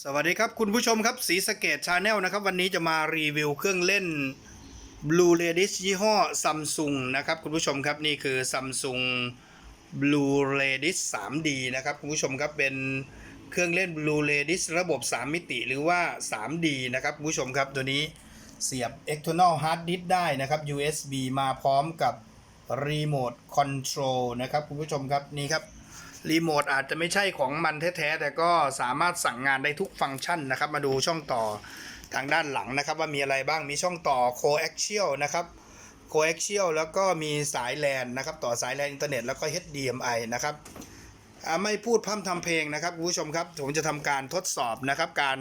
สวัสดีครับคุณผู้ชมครับสีสเกตชาแนลนะครับ วันนี้จะมารีวิวเครื่องเล่น Blue l a d i s ยี่ห้อซัมซุงนะครับ คุณผู้ชมครับนี่คือ Samsung Blue l a d i s 3D นะครับ คุณผู้ชมครับเป็นเครื่องเล่น Blue l a d i s ระบบ 3 มิติหรือว่า 3D นะครับคุณผู้ชมครับตัวนี้เสียบ external hard disk ได้นะครับ USB มาพร้อมกับ Remote Control นะครับคุณผู้ชมครับนี่ครับ รีโมทอาจจะไม่ใช่ของมันแท้ๆ แต่ก็สามารถสั่งงานได้ทุกฟังก์ชันนะครับ มาดูช่องต่อทางด้านหลังนะครับ ว่ามีอะไรบ้างมีช่องต่อ coaxial นะครับ coaxial แล้วก็มีสายแลนนะครับ ต่อสายแลนอินเทอร์เน็ตแล้วก็ HDMI นะครับไม่พูดพร่ำทำเพลงนะครับคุณผู้ชมครับ ผมจะทำการทดสอบนะครับ การ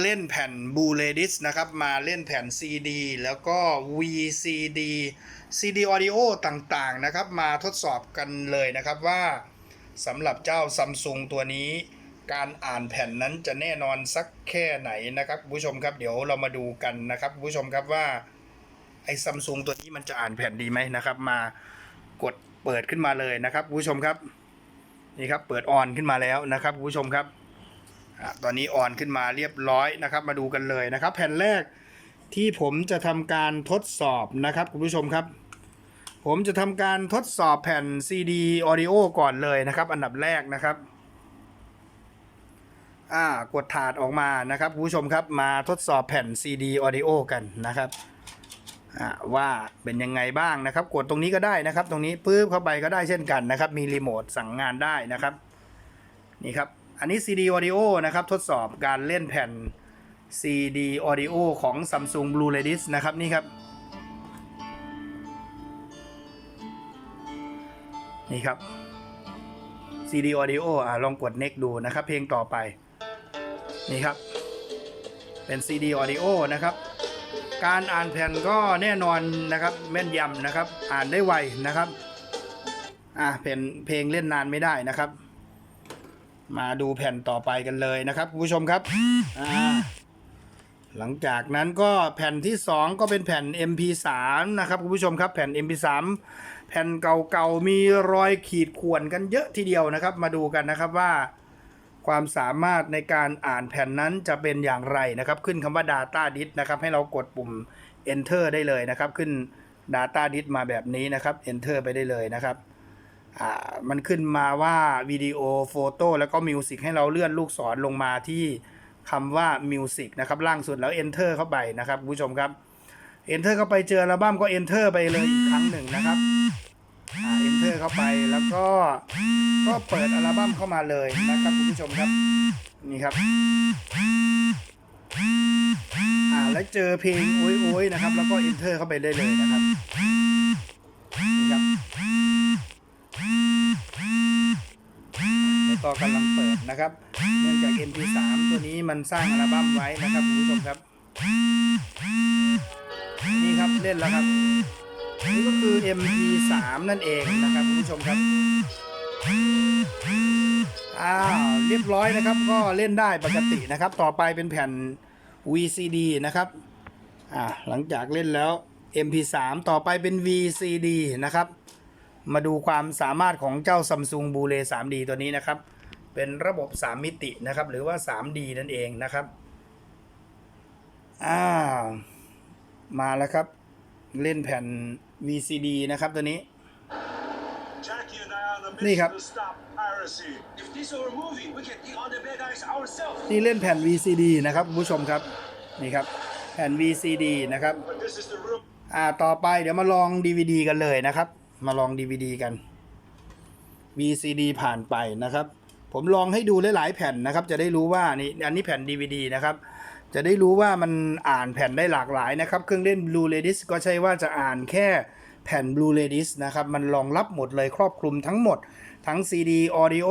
เล่นแผ่น b l u e r a y Disc นะครับ มาเล่นแผ่น CD แล้วก็ VCD CD Audio ต่างๆนะครับ มาทดสอบกันเลยนะครับว่า สำหรับเจ้าซัมซุงตัวนี้ การอ่านแผ่นนั้นจะแน่นอนสักแค่ไหนนะครับผู้ชมครับเดี๋ยวเรามาดูกันนะครับผู้ชมครับว่าไอ้ซัมซุงตัวนี้มันจะอ่านแผ่นดีไหมนะครับ มากดเปิดขึ้นมาเลยนะครับผู้ชมครับนี่ครับเปิดออนขึ้นมาแล้วนะครับผู้ชมครับตอนนี้ออนขึ้นมาเรียบร้อยนะครับ มาดูกันเลยนะครับ แผ่นแรกที่ผมจะทำการทดสอบนะครับคุณผู้ชมครับ ผมจะทำการทดสอบแผ่น CD Audio ก่อนเลยนะครับ อันดับแรกนะครับ อ่ากดถาดออกมานะครับคุณผู้ชมครับมาทดสอบแผ่น CD Audio กันนะครับอ่าว่าเป็นยังไงบ้างนะครับ กดตรงนี้ก็ได้นะครับ ตรงนี้ปื๊บเข้าไปก็ได้เช่นกันนะครับ มีรีโมทสั่งงานได้นะครับ นี่ครับ อันนี้ CD Audio นะครับ ทดสอบการเล่นแผ่น CD Audio ของ Samsung Blue Ladies นะครับนี่ครับ นี่ครับ CD Audio อะลองกด next ดูนะครับ เพลงต่อไป นี่ครับ เป็น CD Audio นะครับ การอ่านแผ่นก็แน่นอนนะครับแม่นยำนะครับ อ่านได้ไวนะครับอะเพลงเพลงเล่นนานไม่ได้นะครับ มาดูแผ่นต่อไปกันเลยนะครับคุณผู้ชมครับอ่าหลังจากนั้นก็แผ่นที่ 2 ก็เป็นแผ่น MP3 นะครับคุณผู้ชมครับแผ่น MP3 แผ่นเก่าๆมีรอยขีดข่วนกันเยอะทีเดียวนะครับ มาดูกันนะครับว่า ความสามารถในการอ่านแผ่นนั้นจะเป็นอย่างไรนะครับ ขึ้นคำว่า Data Disk นะครับ ให้เรากดปุ่ม Enter ได้เลยนะครับ ขึ้น Data Disk มาแบบนี้นะครับ Enter ไปได้เลยนะครับอ่ามันขึ้นมาว่าวิดีโอโฟโต้แล้วก็มิวสิกให้เราเลื่อนลูกศรลงมาที่คำว่ามิวสิกนะครับ ล่างสุดแล้ว Enter เข้าไปนะครับคุณผู้ชมครับ Enter เข้าไปเจออัลบั้มก็ Enter ไปเลยอีกครั้งหนึ่งนะครับ อ่า Enter เข้าไปแล้วก็ก็เปิดอัลบั้มเข้ามาเลยนะครับคุณผู้ชมครับนี่ครับอ่าแล้วเจอเพลงโอ้ยโอยนะครับ แล้วก็ Enter เข้าไปได้เลยนะครับนี่ครับแล้วก็กำลังเปิดนะครับ เนื่องจาก MP3 ตัวนี้มันสร้างอัลบั้มไว้นะครับคุณผู้ชมครับ นี่ครับเล่นแล้วครับ นี่ก็คือ MP3 นั่นเองนะครับคุณผู้ชมครับอ้าวเรียบร้อยนะครับ ก็เล่นได้ปกตินะครับ ต่อไปเป็นแผ่น VCD นะครับอ่าหลังจากเล่นแล้ว MP3 ต่อไปเป็น VCD นะครับ มาดูความสามารถของเจ้า Samsung b l u r a y 3D ตัวนี้นะครับ เป็นระบบ 3 มิตินะครับ หรือว่า 3D นั่นเองนะครับ อ่า มาแล้วครับ เล่นแผ่น VCD นะครับตัวนี้ Jackie and I are on a Lee mission ครับ to stop piracy. If this were a movie, we can take on the bad guys ourselves. นี่เล่นแผ่น VCD นะครับคุณผู้ชมครับ นี่ครับ แผ่น VCD นะครับ But this is the room. อ่าต่อไปเดี๋ยวมาลอง DVD กันเลยนะครับ มาลอง DVD กัน VCD ผ่านไปนะครับ ผมลองให้ดูหลายๆแผ่นนะครับ จะได้รู้ว่านี่อันนี้แผ่น DVD นะครับ จะได้รู้ว่ามันอ่านแผ่นได้หลากหลายนะครับ เครื่องเล่น Blue Ladies ก็ใช่ว่าจะอ่านแค่แผ่น Blue Ladies นะครับ มันรองรับหมดเลยครอบคลุมทั้งหมด ทั้ง CD Audio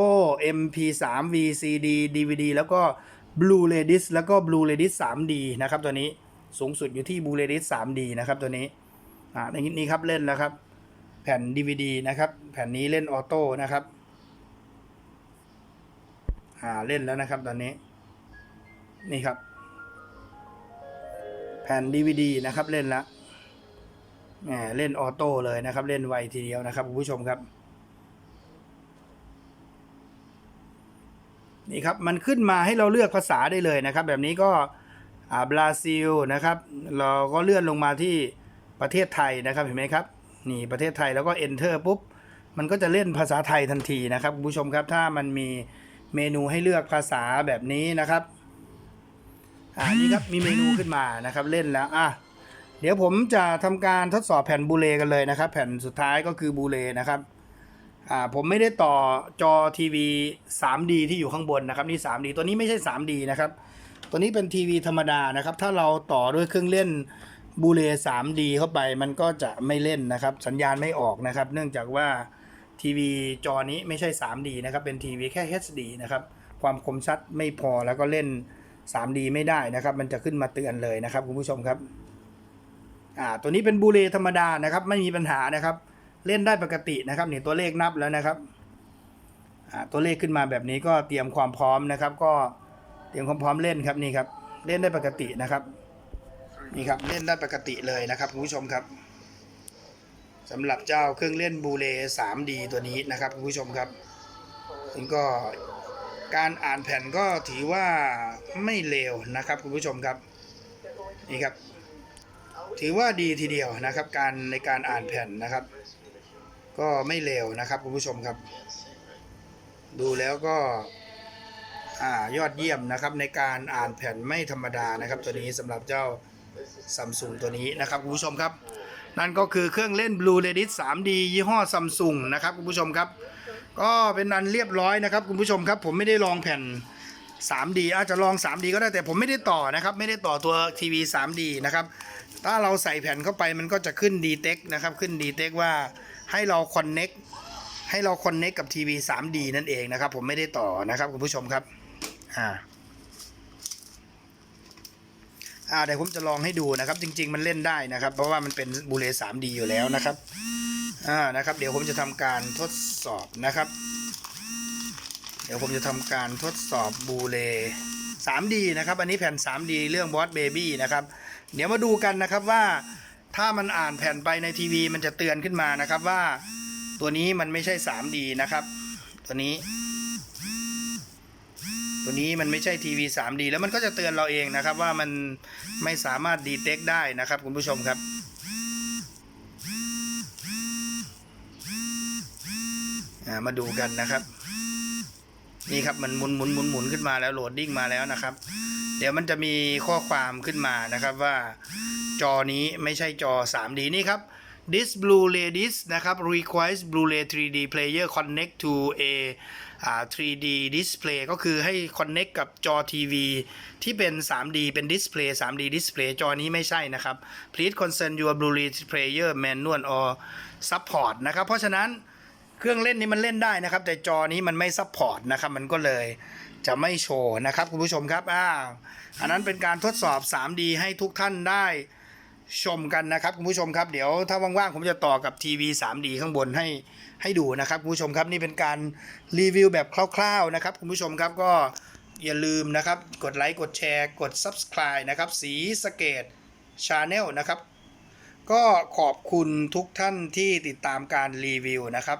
MP3 VCD DVD แล้วก็ Blue Ladies แล้วก็ Blue Ladies 3D นะครับตัวนี้สูงสุดอยู่ที่ Blue Ladies 3D นะครับตัวนี้อ่าในนี้ครับเล่นแล้วครับ แผ่น DVD นะครับ แผ่นนี้เล่นออโต้นะครับอ่าเล่นแล้วนะครับตอนนี้ นี่ครับ ผ่น DVD นะครับเล่นล้วแหมเล่นออโต้เลยนะครับ เล่นไวทีเดียวนะครับคุณผู้ชมครับ นี่ครับมันขึ้นมาให้เราเลือกภาษาได้เลยนะครับ แบบนี้ก็อ่าบราซิลนะครับ เราก็เลื่อนลงมาที่ประเทศไทยนะครับเห็นไหมครับนี่ประเทศไทยแล้วก็ enter ปุ๊บ มันก็จะเล่นภาษาไทยทันทีนะครับคุณผู้ชมครับถ้ามันมีเมนูให้เลือกภาษาแบบนี้นะครับ อ่านี่ครับมีเมนูขึ้นมานะครับเล่นแล้วอะเดี๋ยวผมจะทำการทดสอบแผ่นบูเลกันเลยนะครับ แผ่นสุดท้ายก็คือบูเลนะครับอ่าผมไม่ได้ต่อจอทีวี 3D ที่อยู่ข้างบนนะครับนี่ 3D ตัวนี้ไม่ใช่ 3D นะครับ ตัวนี้เป็นทีวีธรรมดานะครับ ถ้าเราต่อด้วยเครื่องเล่นบูเล 3D เข้าไปมันก็จะไม่เล่นนะครับ สัญญาณไม่ออกนะครับ เนื่องจากว่าทีวีจอนี้ไม่ใช่ 3D นะครับ เป็นทีวีแค่ HD นะครับ ความคมชัดไม่พอแล้วก็เล่น 3D ไม่ได้นะครับ มันจะขึ้นมาเตือนเลยนะครับคุณผู้ชมครับอ่าตัวนี้เป็นบูเลธรรมดานะครับ ไม่มีปัญหานะครับ เล่นได้ปกตินะครับนี่ตัวเลขนับแล้วนะครับอ่าตัวเลขขึ้นมาแบบนี้ก็เตรียมความพร้อมนะครับ ก็เตรียมความพร้อมเล่นครับนี่ครับ เล่นได้ปกตินะครับนี่ครับเล่นได้ปกติเลยนะครับคุณผู้ชมครับสำหรับเจ้าเครื่องเล่นบูเล 3D ตัวนี้นะครับคุณผู้ชมครับซึ่งก็ การอ่านแผ่นก็ถือว่าไม่เลวนะครับคุณผู้ชมครับนี่ครับ ถือว่าดีทีเดียวนะครับ การในการอ่านแผ่นนะครับ ก็ไม่เลวนะครับคุณผู้ชมครับ ดูแล้วก็อ่ายอดเยี่ยมนะครับในการอ่านแผ่นไม่ธรรมดานะครับ ตัวนี้สำหรับเจ้าซัมซุงตัวนี้นะครับคุณผู้ชมครับ นั่นก็คือเครื่องเล่น Blue Redis 3D ยี่ห้อซัมซุงนะครับคุณผู้ชมครับ ก็เป็นอันเรียบร้อยนะครับคุณผู้ชมครับ ผมไม่ได้ลองแผ่น 3D อาจจะลอง 3D ก็ได้แต่ผมไม่ได้ต่อนะครับ ไม่ได้ต่อตัวทีวี 3D นะครับ ถ้าเราใส่แผ่นเข้าไปมันก็จะขึ้น d t e c นะครับ ขึ้น d t e c ว่าให้เรา connect ให้เรา connect กับทีวี 3D นั่นเองนะครับ ผมไม่ได้ต่อนะครับคุณผู้ชมครับอ่าอ่าเดี๋ยวผมจะลองให้ดูนะครับ จริง ๆ มันเล่นได้นะครับ เพราะว่ามันเป็นบูเล 3D อยู่แล้วนะครับ อ่านะครับ เดี๋ยวผมจะทำการทดสอบนะครับ เดี๋ยวผมจะทำการทดสอบบูเล 3D นะครับ อันนี้แผ่น 3D เรื่อง Boss Baby นะครับ เดี๋ยวมาดูกันนะครับว่าถ้ามันอ่านแผ่นไปในทีวี มันจะเตือนขึ้นมานะครับว่าตัวนี้มันไม่ใช่ 3D นะครับ ตัวนี้ ตัวนี้มันไม่ใช่ทีวี 3D แล้วมันก็จะเตือนเราเองนะครับว่ามันไม่สามารถดีเทคได้นะครับคุณผู้ชมครับ อ่า มาดูกันนะครับ นี่ครับมันหมุนหมุนหมุนหมุนขึ้นมาแล้วโหลดดิ้งมาแล้วนะครับ เดี๋ยวมันจะมีข้อความขึ้นมานะครับว่าจอนี้ไม่ใช่จอ 3D นี่ครับ this Blu-ray disc นะครับ requires Blu-ray 3D player connect to a 3D display ก็คือให้ connect กับจอทีวีที่เป็น 3D เป็น display 3D display จอนี้ไม่ใช่นะครับ please concern your Blu-ray player manual or support นะครับ เพราะฉะนั้น เครื่องเล่นนี้มันเล่นได้นะครับ แต่จอนี้มันไม่ซัพพอร์ตนะครับมันก็เลยจะไม่โชว์นะครับคุณผู้ชมครับอ้าวอันนั้นเป็นการทดสอบ 3D ให้ทุกท่านได้ชมกันนะครับคุณผู้ชมครับเดี๋ยวถ้าว่างๆผมจะต่อกับทีวี 3D ข้างบนให้ให้ดูนะครับคุณผู้ชมครับนี่เป็นการรีวิวแบบคร่าวๆนะครับคุณผู้ชมครับก็อย่าลืมนะครับ กดไลค์กดแชร์ กด Subscribe นะครับสีสเกตชาแนลนะครับ ก็ขอบคุณทุกท่านที่ติดตามการรีวิวนะครับ